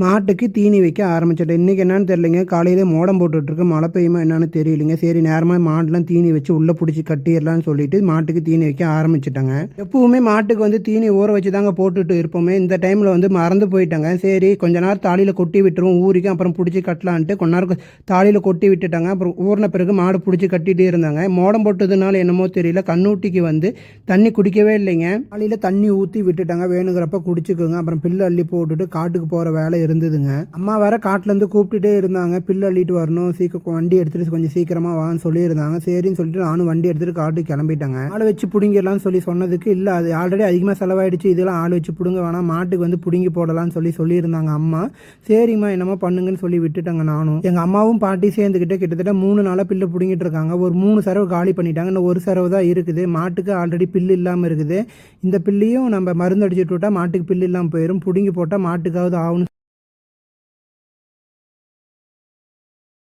மாட்டுக்கு தீனி வைக்க ஆரம்பிச்சிட்டேன். இன்றைக்கி என்னன்னு தெரியலைங்க. காலையிலே மோடம் போட்டுட்ருக்கு. மழை பெய்யுமா என்னன்னு தெரியலைங்க. சரி நேரமாக மாடுலாம் தீனி வச்சு உள்ளே பிடிச்சி கட்டிடலாம்னு சொல்லிட்டு மாட்டுக்கு தீனி வைக்க ஆரம்பிச்சிட்டாங்க. எப்பவுமே மாட்டுக்கு வந்து தீனி ஊற வச்சு தாங்க போட்டுட்டு இருப்போமே. இந்த டைமில் வந்து மறந்து போயிட்டாங்க. சரி கொஞ்ச நேரம் தாலியில் கொட்டி விட்டுருவோம். ஊருக்கு அப்புறம் பிடிச்சி கட்டலான்ட்டு கொஞ்ச நேரம் தாலியில் கொட்டி விட்டுட்டாங்க. அப்புறம் ஊறின பிறகு மாடு பிடிச்சி கட்டிகிட்டே இருந்தாங்க. மோடம் போட்டதுனால என்னமோ தெரியல. கண்ணூட்டிக்கு வந்து தண்ணி குடிக்கவே இல்லைங்க. காலையில் தண்ணி ஊற்றி விட்டுட்டாங்க. வேணுங்கிறப்ப குடிச்சுக்கோங்க. அப்புறம் பில்லு அள்ளி போட்டுட்டு காட்டுக்கு போகிற வேலை இருந்ததுங்க. அம்மா வேற காட்டிலேருந்து கூப்பிட்டுட்டே இருந்தாங்க. பில்லு அள்ளிட்டு வரணும். சீக்கிரம் வண்டி எடுத்துகிட்டு கொஞ்சம் சீக்கிரமாக வான்னு சொல்லியிருந்தாங்க. சரின்னு சொல்லிட்டு நானும் வண்டி எடுத்துகிட்டு காட்டுக்கு கிளம்பிட்டாங்க. ஆளை வச்சு பிடிங்கிடலாம்னு சொல்லி சொன்னதுக்கு இல்லை. அது ஆல்ரெடி அதிகமாக செலவாயிடுச்சு. இதெல்லாம் ஆள் வச்சு பிடுங்க வேணாம். மாட்டுக்கு வந்து பிடுங்கி போடலாம்னு சொல்லி சொல்லியிருந்தாங்க அம்மா. சரிம்மா என்னமோ பண்ணுங்கன்னு சொல்லி விட்டுட்டாங்க நானும். எங்கள் அம்மாவும் பாட்டி சேர்ந்துக்கிட்டு கிட்டத்தட்ட மூணு நாளாக பில்லு பிடுங்கிட்டு இருக்காங்க. ஒரு மூணு சரவு காலி பண்ணிட்டாங்க. இன்னும் ஒரு சரவு தான் இருக்குது. மாட்டுக்கு ஆல்ரெடி பில்லு இல்லாமல் இருக்குது. இந்த பில்லையும் நம்ம மருந்து அடிச்சுட்டு விட்டா மாட்டுக்கு பில்லு இல்லாமல் போயிடும் பிடுங்கி போட்டால் மாட்டுக்காவது ஆகும்னு